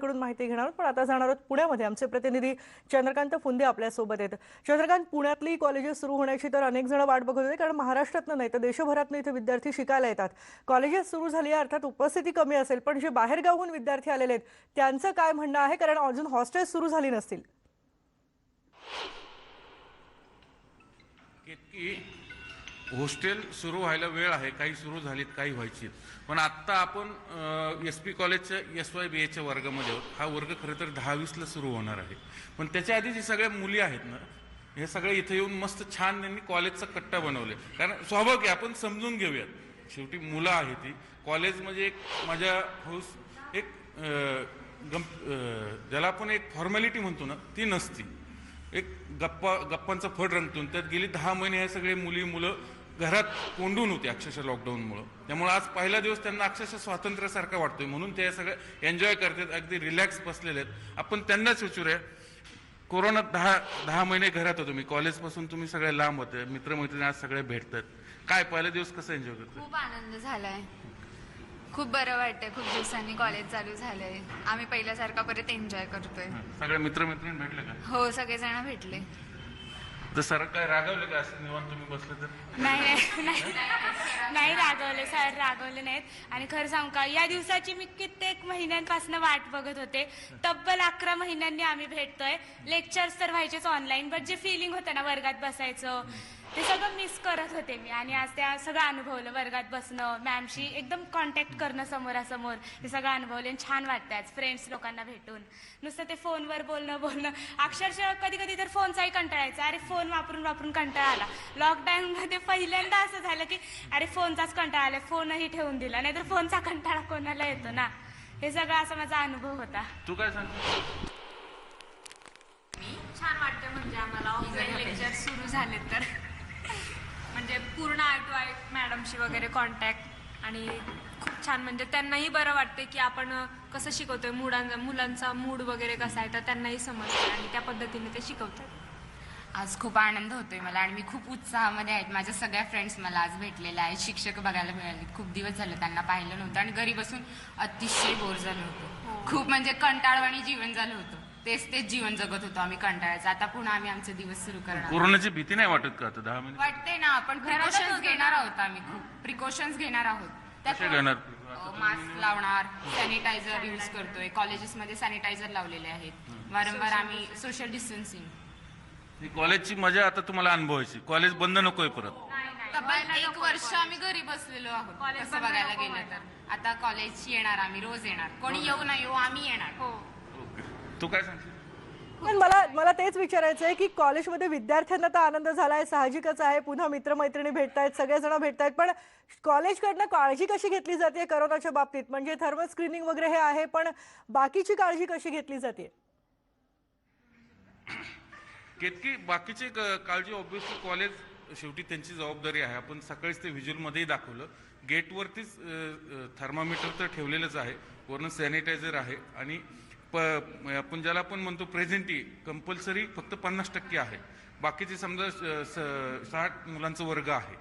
कडून माहिती घेणार पण आता जाणार आहोत पुण्यामध्ये. आमचे प्रतिनिधी चंद्रकांत फुंदे आपल्यासोबत आहेत. चंद्रकांत पुण्यातली कॉलेजेस सुरू होण्याची तर अनेक जण वाट बघत होते कारण महाराष्ट्रातनं नाही तर देशभरातनं इथे विद्यार्थी शिकायला येतात. कॉलेजेस सुरू झाली आहे अर्थात उपस्थिती कमी असेल पण जे बाहेरगावहून विद्यार्थी आलेले आहेत त्यांचं काय म्हणणं आहे? कारण अजून हॉस्टेल सुरू झाली नसतील. हॉस्टेल सुरू व्हायला वेळ आहे काही सुरू झालीत काही व्हायची पण आत्ता आपण एस पी कॉलेजच्या एस वाय बी एच्या वर्गामध्ये आहोत. हा वर्ग खरं तर दहावीसला सुरू होणार आहे. पण त्याच्या आधी जे सगळ्या मुली आहेत ना हे सगळे इथे येऊन मस्त छान त्यांनी कॉलेजचा कट्टा बनवले. कारण स्वाभाविक आहे आपण समजून घेऊयात. शेवटी मुलं आहे ती. कॉलेज म्हणजे एक माझ्या हौस एक गम ज्याला आपण एक फॉर्मॅलिटी म्हणतो ना ती नसती. एक गप्पा गप्पांचा फड रंगतून त्यात गेली दहा महिने हे सगळे मुली मुलं घरात कोंडून होते अक्षरशः लॉकडाऊनमुळं त्यामुळे आज पहिला दिवस त्यांना अक्षरशः स्वातंत्र्यासारखा वाटतोय. म्हणून ते सगळं एन्जॉय करतात अगदी रिलॅक्स बसलेले आहेत. आपण त्यांनाच विचारूया. कोरोनात दहा दहा महिने घरात होतो मी. कॉलेजपासून तुम्ही सगळे लांब होते. मित्रमैत्रिणी आज सगळे भेटतात. काय पहिला दिवस कसं एन्जॉय करतो खूप आनंद झालाय. खूप बरं वाटतंय. खूप दिवसांनी कॉलेज चालू झालंय. आम्ही पहिल्यासारखा परत एन्जॉय करतोय. सगळ्या मित्रमैत्रिणी भेटले का? हो सगळेजण भेटले. तर सर काय रागवले का असं निवांत तुम्ही बसले तर? नाही नाही नाही नाही रागवले सर रागवले नाहीत. आणि खरं सांगू का या दिवसाची मी कित्येक महिन्यांपासून वाट बघत होते. तब्बल अकरा महिन्यांनी आम्ही भेटतोय. लेक्चर्स तर व्हायचेच ऑनलाईन बट जे फिलिंग होतं ना वर्गात बसायचं ते सगळं मिस करत होते मी आणि आज त्या सगळं अनुभवलं. वर्गात बसणं मॅमशी एकदम कॉन्टॅक्ट करणं समोरासमोर हे सगळं अनुभवलं आणि छान वाटतं आज फ्रेंड्स लोकांना भेटून. नुसतं ते फोनवर बोलणं बोलणं. अक्षरशः कधी कधी तर फोनचाही कंटाळायचा अरे फोन वापरून वापरून कंटाळा आला. लॉकडाऊनमध्ये पहिल्यांदा असं झालं की अरे फोनचाच कंटाळा आला फोनही ठेवून दिला. नाहीतर फोनचा कंटाळा कोणाला येतो ना? हे सगळं असा माझा अनुभव होता. तू काय सांग? छान वाटतं म्हणजे आम्हाला ऑफलाईन लेक्चर सुरू झाले तर. पूर्ण आय टू आय मॅडमशी वगैरे कॉन्टॅक्ट आणि खूप छान म्हणजे त्यांनाही बरं वाटते की आपण कसं शिकवतोय मुलांचा मुलांचा मूड वगैरे कसा आहे तर त्यांनाही समजतं आणि त्या पद्धतीने ते शिकवतात. आज खूप आनंद होतोय मला आणि मी खूप उत्साहामध्ये आहेत माझ्या सगळ्या फ्रेंड्स मला आज भेटलेल्या आहेत. शिक्षक बघायला मिळाले खूप दिवस झाले त्यांना पाहिलं नव्हतं आणि घरी बसून अतिशय बोर झालं होतं. खूप म्हणजे कंटाळवाणी जीवन झालं होतं. तेच तेच जीवन जगत होतो आम्ही कंटाळायचं. आता पुन्हा आम्ही आमचे दिवस सुरू करणार. कोरोनाची भीती नाही वाटत का? आता दहा महिने वाटते ना आपण प्रिकॉशन्स घेणार आहोत आम्ही खूप. प्रिकॉशन्स घेणार आहोत. कसे घेणार? मास्क लावणार सॅनिटायझर यूज करतोय. कॉलेजेसमध्ये सॅनिटायझर लावलेले आहेत. वारंवार आम्ही सोशल डिस्टन्सिंग ही कॉलेजची मजा आता तुम्हाला अनुभवायची. कॉलेज बंद नकोय परत. तब्बल एक वर्ष आम्ही घरी बसलेलो आहोत. तसं बघायला गेलं तर. आता कॉलेज येणार आम्ही रोज येणार. कोणी येऊ ना येऊ आम्ही येणार. ओके तू काय सांगशील? पण मला मला तेच विचारायचं आहे की कॉलेजमध्ये विद्यार्थ्यांना तर आनंद झालाय साहजिकच आहे पुन्हा मित्रमैत्रिणी भेटतायत सगळेजण भेटतायत पण कॉलेजकडनं काळजी कशी घेतली जाते करोनाच्या बाबतीत? म्हणजे थर्मल स्क्रीनिंग वगैरे हे आहे पण बाकीची काळजी कशी घेतली जाते? केतकी बाकीची काळजी ऑब्व्हियसली कॉलेज शेवटी त्यांची जबाबदारी आहे. आपण सकाळीच ते व्हिज्युअलमध्येही दाखवलं. गेटवरतीच थर्मामीटर तर ठेवलेलंच आहे. वरनं सॅनिटायझर आहे. आणि प आपण ज्याला आपण म्हणतो प्रेझेंटी कंपल्सरी फक्त पन्नास टक्के आहे. बाकीचे समजा स- स- साठ मुलांचा वर्ग आहे.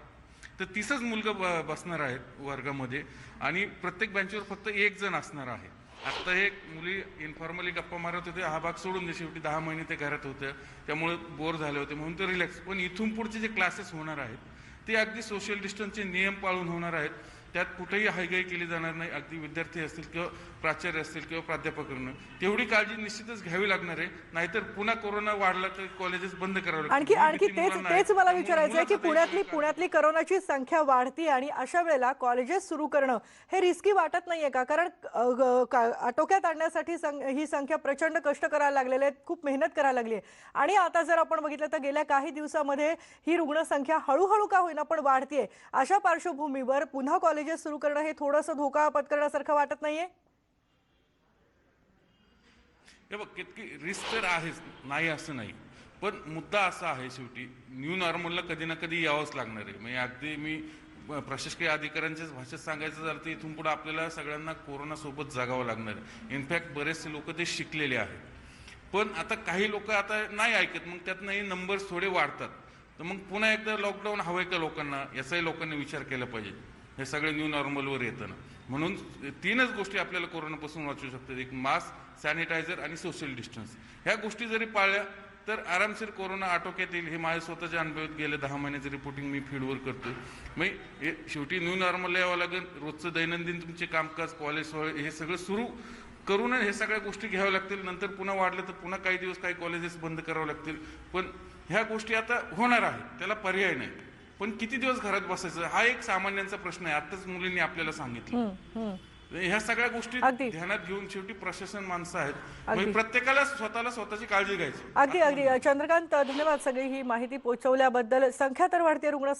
तर तीसच मुलगा ब- बसणार आहेत वर्गामध्ये आणि प्रत्येक बेंचवर फक्त एक जण असणार आहे. आता हे मुली इन्फॉर्मली गप्पा मारत होते हा भाग सोडून दे शेवटी दहा महिने ते घरात होते. त्यामुळे बोर झाले होते म्हणून ते रिलॅक्स पण इथून पुढचे जे क्लासेस होणार आहेत ते अगदी सोशल डिस्टन्सचे नियम पाळून होणार आहेत. त्यात कुठेही हायगाई केली जाणार नाही अगदी विद्यार्थी असतील किंवा प्राचार्य असतील किंवा प्राध्यापकांना. तेवढी काळजी निश्चितच घ्यावी लागणार आहे. नाहीतर पुन्हा कोरोना वाढला तर कॉलेजेस बंद करावे लागतील. आणखी आणखी तेच तेच? मला विचारायचं आहे की पुण्यातली पुण्यातली करोनाची संख्या वाढती आणि अशा वेळेला कॉलेजेस सुरू करणं हे रिस्की वाटत नाहीये का? कारण आटोक्यात आणण्यासाठी ही संख्या प्रचंड कष्ट करायला लागलेले आहेत खूप मेहनत करायला लागली आहे. आणि आता जर आपण बघितलं तर गेल्या काही दिवसामध्ये ही रुग्णसंख्या हळूहळू का होईना पण वाढतीये. अशा पार्श्वभूमीवर पुन्हा कॉलेजेस सुरू करणं हे थोडंसं धोका पत्करण्यासारखं वाटत नाहीये? हे बघ कितकी रिस्क तर आहेच. नाही असं नाही. पण मुद्दा असा आहे शेवटी न्यू नॉर्मलला कधी ना कधी यावंच लागणार आहे. म्हणजे अगदी मी प्रशासकीय अधिकाऱ्यांच्याच भाषेत सांगायचं झालं तर इथून पुढे आपल्याला सगळ्यांना कोरोनासोबत जगावं लागणार आहे. इनफॅक्ट बरेचसे लोक ते शिकलेले आहेत. पण आता काही लोक आता नाही ऐकत. मग त्यातनंही नंबर्स थोडे वाढतात. तर मग पुन्हा एकदा लॉकडाऊन हवंय का लोकांना? याचाही लोकांनी विचार केला पाहिजे. हे सगळं न्यू नॉर्मलवर येतं ना. म्हणून तीनच गोष्टी आपल्याला कोरोनापासून वाचू शकतात. एक मास्क सॅनिटायझर आणि सोशल डिस्टन्स. ह्या गोष्टी जरी पाळल्या तर आरामशीर कोरोना आटोक्यात येईल हे माझ्या स्वतःच्या अनुभवात गेले दहा महिन्याचं रिपोर्टिंग मी फील्डवर करतो मग शेवटी न्यू नॉर्मल यावं लागेल. रोजचं दैनंदिन तुमचे कामकाज कॉलेज हे सगळं सुरू करून हे सगळ्या गोष्टी घ्याव्या लागतील. नंतर पुन्हा वाढलं तर पुन्हा काही दिवस काही कॉलेजेस बंद करावं लागतील. पण ह्या गोष्टी आता होणार आहेत. त्याला पर्याय नाही. पण किती दिवस घरात बसायचं? हा एक सामान्यांचा प्रश्न आहे. आताच मुलींनी आपल्याला सांगितलं. ह्या सगळ्या गोष्टी. ध्यानात घेऊन शेवटी प्रशासन माणसं आहेत. प्रत्येकाला स्वतःला स्वतःची काळजी घ्यायची. अगदी अगदी. चंद्रकांत धन्यवाद सगळी ही माहिती पोहोचवल्याबद्दल. संख्या तर वाढते रुग्ण